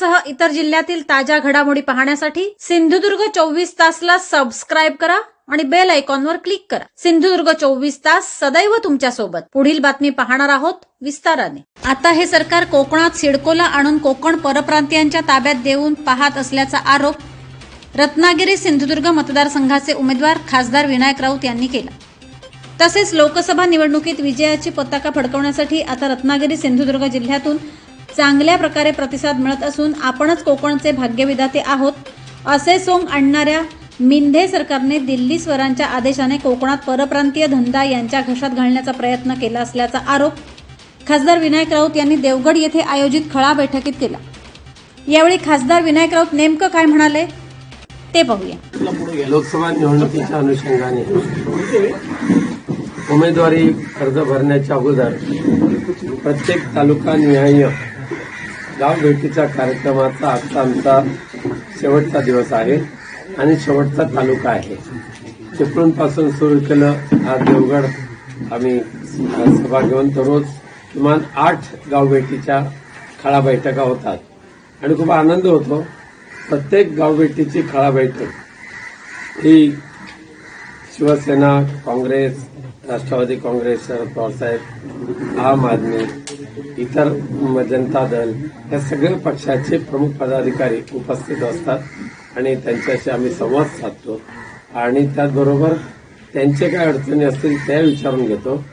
पुण्यासह इतर जिल्ह्यातील ताज्या घडामोडी पाहण्यासाठी सिंधुदुर्ग चोवीस तासला सबस्क्राईब करा आणि बेल आयकॉनवर क्लिक करा. सिंधुदुर्ग चोवीस तास सदैव तुमच्यासोबत. पुढील बातमी पाहणार आहोत विस्ताराने. आता हे सरकार कोकणात सिडकोला आणून कोकण परप्रांतीयांच्या ताब्यात देऊन पाहत असल्याचा आरोप रत्नागिरी सिंधुदुर्ग मतदारसंघाचे उमेदवार खासदार विनायक राऊत यांनी केला. तसेच लोकसभा निवडणुकीत विजयाची पताका फडकवण्यासाठी आता रत्नागिरी सिंधुदुर्ग जिल्ह्यातून चांगल्या प्रकारे प्रतिसाद मिळत असून आपणच कोकणचे भाग्यविधाते आहोत असे सोंग आणणाऱ्या मिंधे सरकारने दिल्ली स्वरांच्या आदेशाने कोकणात परप्रांतीय धंदा यांच्या घशात घालण्याचा प्रयत्न केला असल्याचा आरोप खासदार विनायक राऊत यांनी देवगड येथे आयोजित खळा बैठकीत केला. यावेळी खासदार विनायक राऊत नेमकं काय म्हणाले ते पाहूया. लोकसभा निवडणुकीच्या अनुषंगाने उमेदवारी अर्ज भरण्याच्या अगोदर प्रत्येक तालुका निहाय गाव भेटीच्या कार्यक्रमाचा आजचा आमचा शेवटचा दिवस आहे आणि शेवटचा तालुका आहे. चिपळूणपासून सुरू केलं आज देवगड. आम्ही सभा घेऊन दररोज किमान आठ गावभेटीच्या खळा बैठका होतात. आणि खूप आनंद होतो. प्रत्येक गावभेटीची खळा बैठक ही शिवसेना काँग्रेस राष्ट्रवादी काँग्रेस शरद पवारसाहेब आम आदमी इतर म- जनता दल या सगळ्या पक्षाचे प्रमुख पदाधिकारी उपस्थित असतात आणि त्यांच्याशी आम्ही संवाद साधतो. आणि त्याचबरोबर त्यांचे काय अडचणी असतील त्या विचारून घेतो.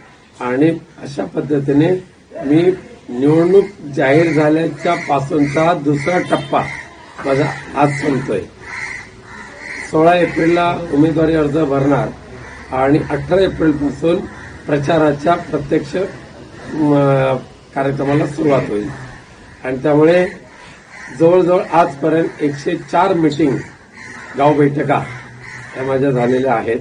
आणि अशा पद्धतीने मी निवडणूक जाहीर झाल्याच्या पासूनचा दुसरा टप्पा माझा आज संपतोय. सोळा एप्रिलला उमेदवारी अर्ज भरणार आणि अठरा एप्रिलपासून प्रचाराच्या प्रत्यक्ष म, कार्यक्रमाला सुरुवात होईल. आणि त्यामुळे जवळजवळ आजपर्यंत एकशे चार मिटिंग गाव बैठका या माझ्या झालेल्या आहेत.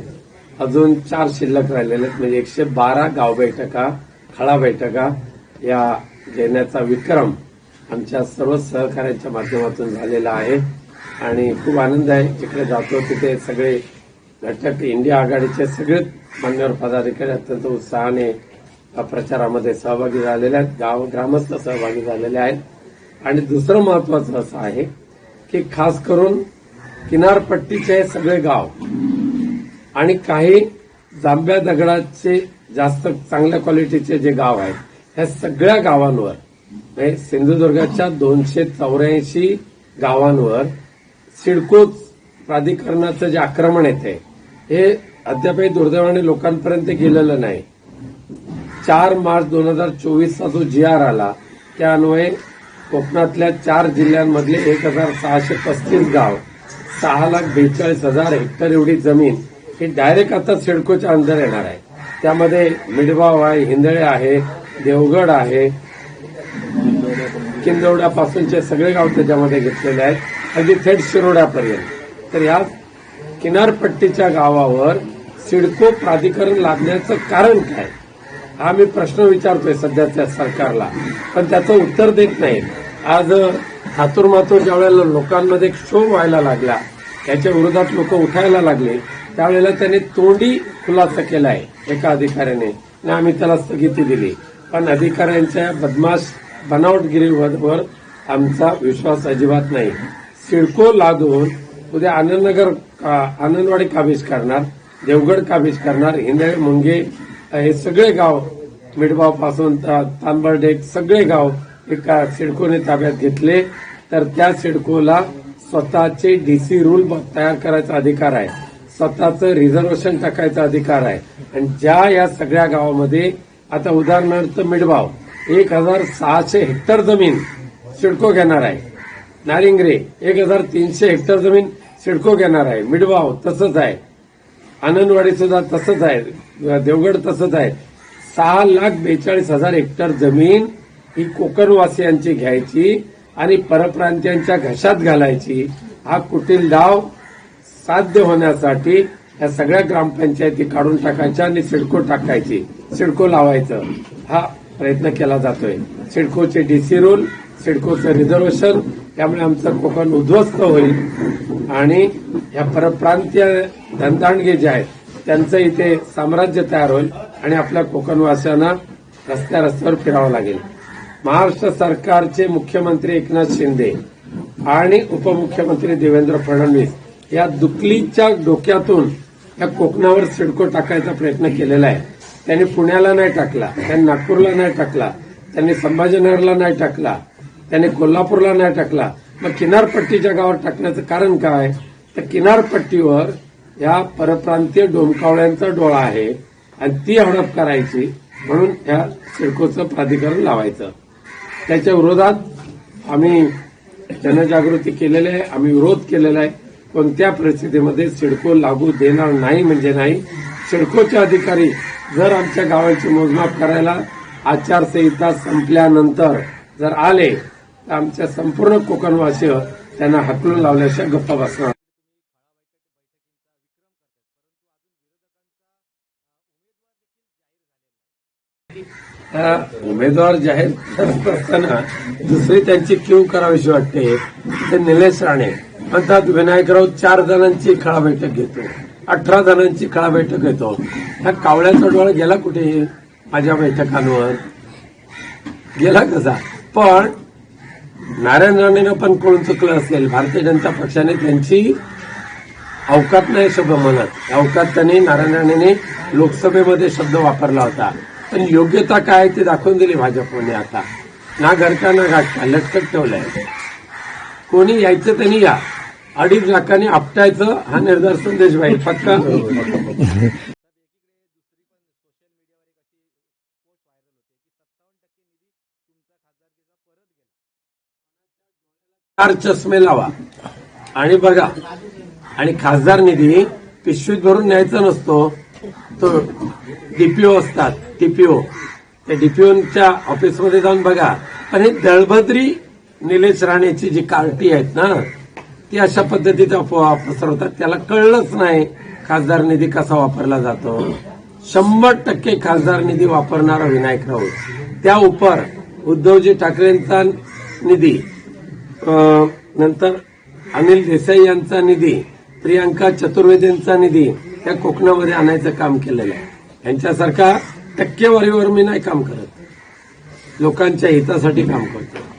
अजून चार शिल्लक राहिलेल्या आहेत. म्हणजे एकशे बारा गाव बैठका खळा बैठका या घेण्याचा विक्रम आमच्या सर्व सहकार्यांच्या माध्यमातून झालेला आहे. आणि खूप आनंद आहे. जिकडे जातो तिथे सगळे घटक इंडिया आघाडीचे सगळे मान्यवर पदाधिकारी अत्यंत उत्साहाने प्रचारामध्ये सहभागी झालेले आहेत. गाव ग्रामस्थ सहभागी झालेले आहेत. आणि दुसरं महत्वाचं असं आहे की खास करून किनारपट्टीचे हे सगळे गाव आणि काही जांभ्या दगडाचे जास्त चांगल्या क्वालिटीचे जे गाव आहेत ह्या सगळ्या गावांवर म्हणजे सिंधुदुर्गाच्या दोनशे चौऱ्याऐंशी गावांवर सिडको प्राधिकरणाचं जे आक्रमण येते हे अद्यापही दुर्दैवाने लोकांपर्यंत गेलेलं नाही. चार मार्च दोन हजार चोवीसचा जो जी आर आला त्या अन्वये कोकणातल्या चार जिल्ह्यांमधले एक हजार सहाशे पस्तीस गाव सहा लाख बेचाळीस हजार हेक्टर एवढी जमीन ही डायरेक्ट आता सिडकोच्या अंदर येणार आहे. त्यामध्ये मिडवाव आहे हिंदळे आहे देवगड आहे किंदवड्यापासूनचे सगळे गाव त्याच्यामध्ये घेतलेले आहेत. अगदी थेट शिरोड्यापर्यंत. तर या किनारपट्टीच्या गावावर सिडको प्राधिकरण लादण्याचं कारण काय? हा मी प्रश्न विचारतोय सध्याच्या सरकारला. पण त्याचं उत्तर देत नाही. आज हातूर मातूर ज्या वेळेला लोकांमध्ये एक क्षोभ व्हायला लागला त्याच्या विरोधात लोक उठायला लागले त्यावेळेला त्यांनी तोंडी खुलासा केलाय एका अधिकाऱ्याने. आणि आम्ही त्याला स्थगिती दिली. पण अधिकाऱ्यांच्या बदमाश बनावटगिरीवर आमचा विश्वास अजिबात नाही. सिडको लागून उद्या आनंदनगर का- आनंदवाडी काबीज करणार देवगड काबीज करणार हिंदळे मुंगे हे सगळे गाव मिडगावपासून तांबर्डेक सगळे गाव एका सिडकोने ताब्यात घेतले. तर त्या सिडकोला स्वतःचे डीसी रूल तयार करायचा अधिकार आहे. स्वतःचं रिझर्वेशन टाकायचा अधिकार आहे. आणि ज्या या सगळ्या गावामध्ये आता उदाहरणार्थ मिडबाव एक हजार सहाशे हेक्टर जमीन सिडको घेणार आहे. नारिंगरे एक हजार तीनशे हेक्टर जमीन सिडको घेणार आहे. मिडबाव तसंच आहे. आनंदवाडी सुद्धा तसंच आहे देवगड तसंच आहे सहा लाख बेचाळीस हजार हेक्टर जमीन ही कोकणवासियांची घ्यायची आणि परप्रांतीयांच्या घशात घालायची. हा कुटील डाव साध्य होण्यासाठी या सगळ्या ग्रामपंचायती काढून टाकायच्या आणि सिडको टाकायची सिडको लावायचं. हा प्रयत्न केला जातोय. सिडकोचे डीसी रूल सिडकोचं रिझर्वेशन त्यामुळे आमचं कोकण उद्ध्वस्त होईल. आणि या परप्रांतीय धनदांडगे जे आहेत त्यांचं इथे साम्राज्य तयार होईल आणि आपल्या कोकणवासियांना रस्त्या रस्त्यावर फिरावं लागेल. महाराष्ट्र सरकारचे मुख्यमंत्री एकनाथ शिंदे आणि उपमुख्यमंत्री देवेंद्र फडणवीस या दुकलीच्या डोक्यातून या कोकणावर सिडको टाकायचा प्रयत्न केलेला आहे. त्यांनी पुण्याला नाही टाकला त्यांनी नागपूरला नाही टाकला त्यांनी संभाजीनगरला नाही टाकला त्यांनी कोल्हापूरला नाही टाकला. मग किनारपट्टीच्या गावावर टाकण्याचं कारण काय? तर किनारपट्टीवर या परप्रांतीय डोमकावळ्यांचा डोळा आहे आणि ती हडप करायची म्हणून या सिडकोचं प्राधिकरण लावायचं. त्याच्या विरोधात आम्ही जनजागृती केलेली आहे आम्ही विरोध केलेला आहे. कोणत्या परिस्थितीमध्ये सिडको लागू देणार नाही म्हणजे नाही सिडकोचे अधिकारी जर आमच्या गावाची मोजमाप करायला आचारसंहिता संपल्यानंतर जर आले तर आमच्या संपूर्ण कोकणवासीय त्यांना हकलून लावल्याशिवाय गप्प बसणार त्या उमेदवार जाहीर करत असताना दुसरी त्यांची क्यू करावीशी वाटते. ते निलेश राणे. म्हणतात विनायकराव चार जणांची खळा बैठक घेतो. अठरा जणांची खळा बैठक घेतो. ह्या कावळ्याचा डोळा गेला कुठे? माझ्या बैठकांवर. गेला कसा? पण नारायण राणेनं पण कोण चुकलं असेल? भारतीय जनता पक्षाने त्यांची अवकात नाही शब्द म्हणत. अवकात त्यांनी नारायण राणेने लोकसभेमध्ये शब्द वापरला होता. पण योग्यता काय ते दाखवून दिली भाजपने आता. ना घरका ना घाटका लटकत ठेवलंय. कोणी यायचं त्यांनी या. अडीच लाखांनी आपटायचं हा निर्धार संदेश भाई. पक्का? चार चष्मे लावा. आणि बघा. आणि खासदार निधी पिशवीत भरून न्यायचा नसतो. तो डीपीओ असतात टीपीओ त्या डीपीओच्या ऑफिसमध्ये जाऊन बघा. पण हे दळभद्री निलेश राणेची जी कार्टी आहेत ना ती अशा पद्धतीचा अफवा पसरवतात त्याला कळलंच नाही खासदार निधी कसा वापरला जातो. शंभर टक्के खासदार निधी वापरणारा विनायक राऊत. त्या उपर उद्धवजी ठाकरेंचा निधी नंतर अनिल देसाई यांचा निधी प्रियांका चतुर्वेदींचा निधी या कोकणामध्ये आणायचं काम केलेलं आहे. यांच्यासारखा टक्केवारीवर मी नाही काम करत. लोकांच्या हितासाठी काम करतो.